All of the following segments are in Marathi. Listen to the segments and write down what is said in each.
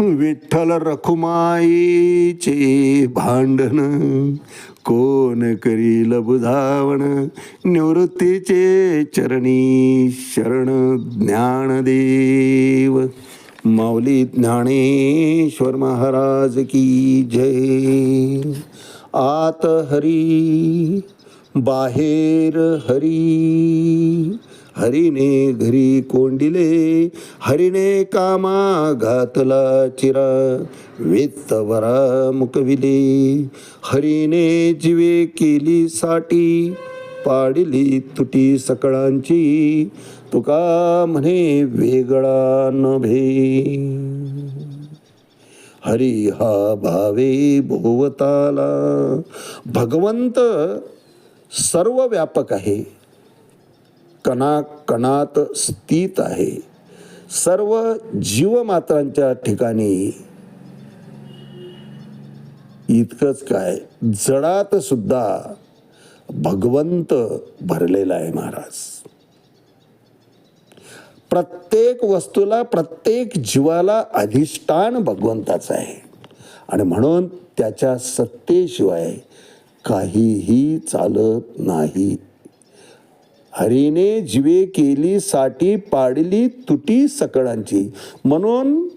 विठ्ठल रखुमाईचे भांडण कोण करील बुधावण निवृत्तीचे चरणी शरण ज्ञानदेव माऊली ज्ञानेश्वर महाराज की जय. आत हरी बाहेर हरी हरिने घरी कोंडिले हरिने कामा घातला चिरा वित्त वरा मुकविले. हरिने जीवे केली साठी पाडिली तुटी सकळांची तुका म्हणे वेगळा नभे. हरी हा भावे भोवताला भगवंत सर्व व्यापक आहे. कणाकणात स्थित आहे. सर्व जीवमात्रांच्या ठिकाणी इतकंच काय जडात सुद्धा भगवंत भरलेला आहे महाराज. प्रत्येक वस्तूला प्रत्येक जीवाला अधिष्ठान भगवंताचं आहे. आणि म्हणून त्याच्या सत्तेशिवाय काहीही चालत नाही. हरीने जीवे केली साठी पाडली तुटी सकळांची म्हणून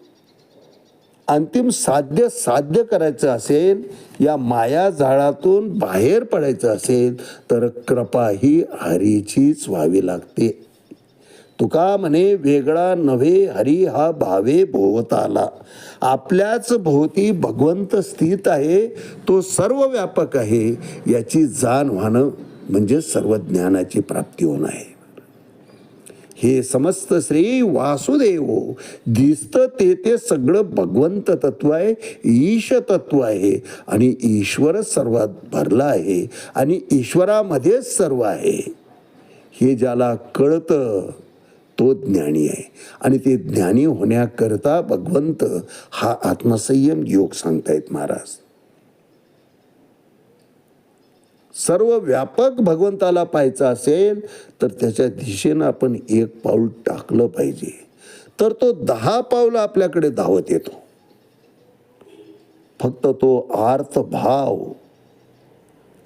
अंतिम साध्य साध्य करायचं असेल या माया झाडातून बाहेर पडायचं असेल तर कृपा ही हरीचीच व्हावी लागते. तुका म्हणे वेगळा नव्हे हरी हा भावे भोवताला. आपल्याच भोवती भगवंत स्थित आहे तो सर्व व्यापक आहे याची जाण व्हाणं म्हणजे सर्व ज्ञानाची प्राप्ती होणं आहे. हे समस्त श्री वासुदेव दिसतं ते ते सगळं भगवंत तत्व आहे ईश तत्व आहे आणि ईश्वरच सर्वात भरला आहे आणि ईश्वरामध्येच सर्व आहे. हे ज्याला कळतं तो ज्ञानी आहे आणि ते ज्ञानी होण्याकरता भगवंत हा आत्मसंयम योग सांगतायत महाराज. सर्व व्यापक भगवंताला पाहायचं असेल तर त्याच्या दिशेनं आपण एक पाऊल टाकलं पाहिजे. तर तो दहा पावलं आपल्याकडे धावत येतो. फक्त तो आर्थ भाव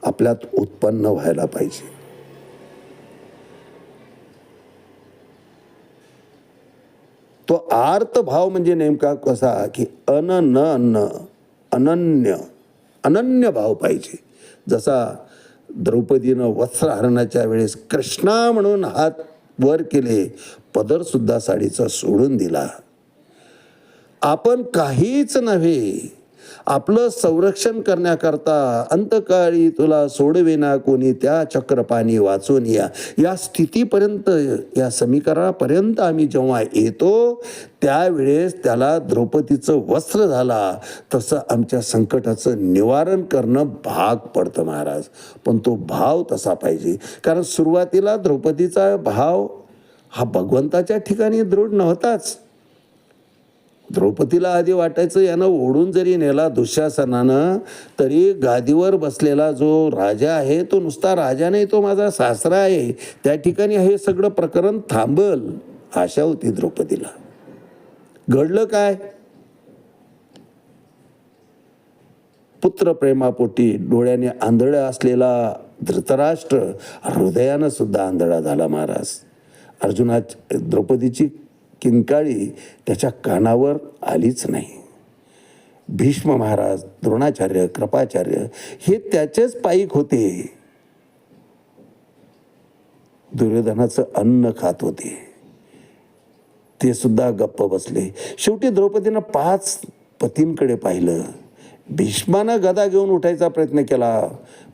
आपल्यात उत्पन्न व्हायला पाहिजे. तो आर्त भाव म्हणजे नेमका कसा की अन न अन्न अनन्य अनन्य भाव पाहिजे. जसा द्रौपदीनं वस्त्रहरणाच्या वेळेस कृष्णा म्हणून हात वर केले पदरसुद्धा साडीचा सोडून दिला. आपण काहीच नव्हे. आपलं संरक्षण करण्याकरता अंतकाळी तुला सोडविना कोणी त्या चक्रपाणी वाचून या. या स्थितीपर्यंत या समीकरणापर्यंत आम्ही जेव्हा येतो त्यावेळेस त्याला द्रौपदीचं वस्त्र झाला. तसं आमच्या संकटाचं निवारण करणं भाग पडतं महाराज. पण तो भाव तसा पाहिजे. कारण सुरुवातीला द्रौपदीचा भाव हा भगवंताच्या ठिकाणी दृढ नव्हताच. द्रौपदीला आधी वाटायचं यानं ओढून जरी नेला दुःशासनानं तरी गादीवर बसलेला जो राजा आहे तो नुसता राजा नाही तो माझा सासरा आहे. त्या ठिकाणी हे सगळं प्रकरण थांबल आशा होती द्रौपदीला. घडलं काय? पुत्र प्रेमापोटी डोळ्याने आंधळ असलेला धृतराष्ट्र हृदयानं सुद्धा आंधळा झाला महाराज. अर्जुना द्रौपदीची किंकाळी त्याच्या कानावर आलीच नाही. भीष्म महाराज द्रोणाचार्य कृपाचार्य हे त्याचेच पायिक होते. दुर्योधनाचं अन्न खात होते. ते सुद्धा गप्प बसले. शेवटी द्रौपदीनं पाच पतींकडे पाहिलं. भीष्मानं गदा घेऊन उठायचा प्रयत्न केला.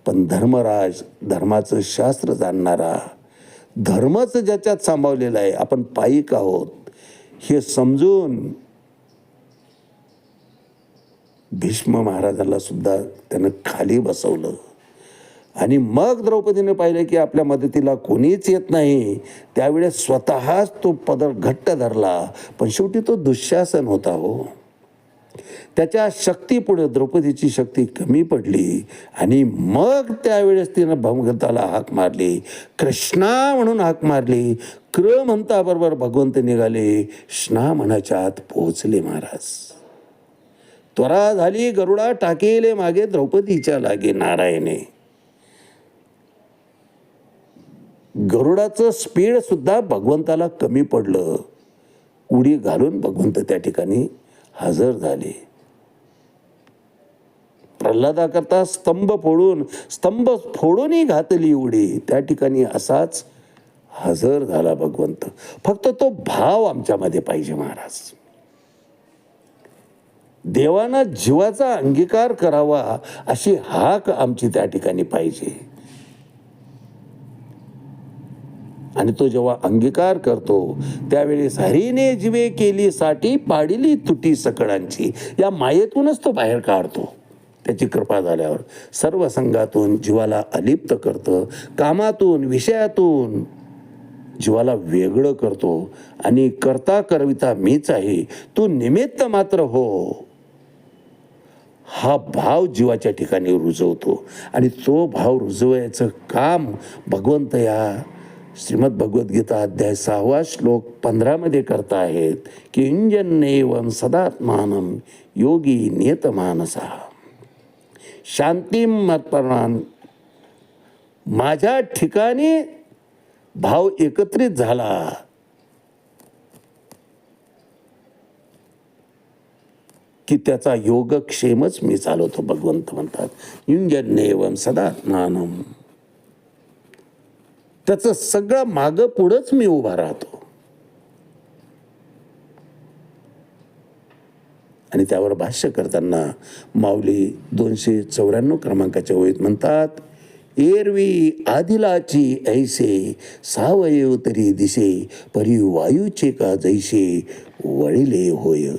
पण धर्मराज धर्माचं शास्त्र जाणणारा धर्मच ज्याच्यात सांभावलेलं आहे आपण पायिक आहोत. हे समजून भीष्म महाराजाला सुद्धा त्यानं खाली बसवलं. आणि मग द्रौपदीने पाहिलं की आपल्या मदतीला कोणीच येत नाही. त्यावेळेस स्वतःच तो पदर घट्ट धरला. पण शेवटी तो दुःशासन होता हो. त्याच्या शक्तीपुढे द्रौपदीची शक्ती कमी पडली आणि मग त्यावेळेस तिनं भगवंताला हाक मारली. कृष्णा म्हणून हाक मारली. क्र म्हणता बरोबर भगवंत निघाले. स्ना म्हणाच्या आत पोहोचले महाराज. त्वरा झाली गरुडा टाकेले मागे द्रौपदीच्या लागे नारायणे. गरुडाचं स्पीड सुद्धा भगवंताला कमी पडलं. उडी घालून भगवंत त्या ठिकाणी हजर झाले. प्रल्हादाकरता स्तंभ फोडून स्तंभ फोडूनही घातली उडी. त्या ठिकाणी असाच हजर झाला भगवंत. फक्त तो भाव आमच्यामध्ये पाहिजे महाराज. देवाना जीवाचा अंगीकार करावा अशी हाक आमची त्या ठिकाणी पाहिजे. आणि तो जेव्हा अंगीकार करतो त्यावेळेस हरीने जीवे केली साठी पाडिली तुटी सकळांची या मायेतूनच तो बाहेर काढतो. त्याची कृपा झाल्यावर सर्व संघातून जीवाला अलिप्त करतं कामातून विषयातून जीवाला वेगळं करतो. आणि करता करविता मीच आहे तू निमित्त मात्र हो. हा भाव जीवाच्या ठिकाणी रुजवतो. आणि तो भाव रुजवायचं काम भगवंत या श्रीमद भगवद्गीता अध्याय सहावा श्लोक पंधरामध्ये करता आहेत की इंजन्येवम सदात्मानम योगी नियतमानसा। शांती मत्परान माझ्या ठिकाणी भाव एकत्रित झाला। की त्याचा योगक्षेमच मी चालवतो भगवंत म्हणतात। युंजन्येवम सदात्मानम त्याचं सगळं मागं पुढंच मी उभा राहतो. आणि त्यावर भाष्य करताना माऊली दोनशे चौऱ्याण्णव क्रमांकाच्या ओळीत म्हणतात एरवी आदिलाची ऐसे सावयव तरी दिसे परी वायूचे का जैसे वळिले होय.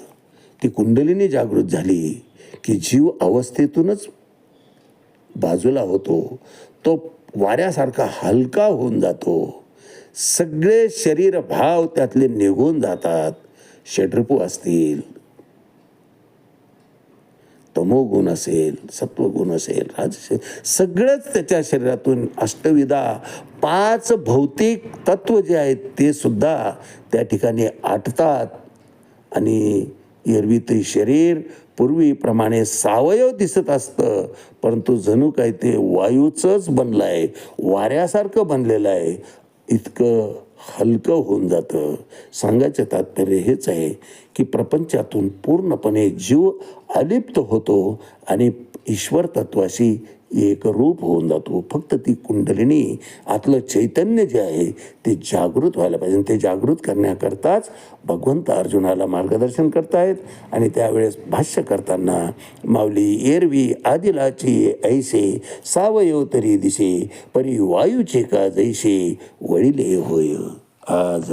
ती कुंडलीने जागृत झाली की जीव अवस्थेतूनच बाजूला होतो. तो वाऱ्यासारखा हलका होऊन जातो. सगळे शरीर भाव त्यातले निघून जातात. षड्रिपू असतील. तमोगुण असेल सत्वगुण असेल राजस सगळंच त्याच्या शरीरातून अष्टविधा पाच भौतिक तत्व जे आहेत ते सुद्धा त्या ठिकाणी आटतात. आणि एरवी ते शरीर पूर्वीप्रमाणे सावयव दिसत असतं परंतु जणू काय ते वायूचंच बनलं आहे वाऱ्यासारखं बनलेलं आहे. इतकं हलकं होऊन जातं. सांगायचं तात्पर्य हेच आहे की प्रपंचातून पूर्णपणे जीव अलिप्त होतो आणि ईश्वर तत्वाशी एक रूप होऊन जातो. फक्त ती कुंडलिनी आतलं चैतन्य जे आहे ते जागृत व्हायला पाहिजे. आणि ते जागृत करण्याकरताच भगवंत अर्जुनाला मार्गदर्शन करतायत. आणि त्यावेळेस भाष्य करताना माऊली एरवी आदिलाची ऐसे सावयव तरी दिसे परी वायूचे का जैसे वडिले होय. आज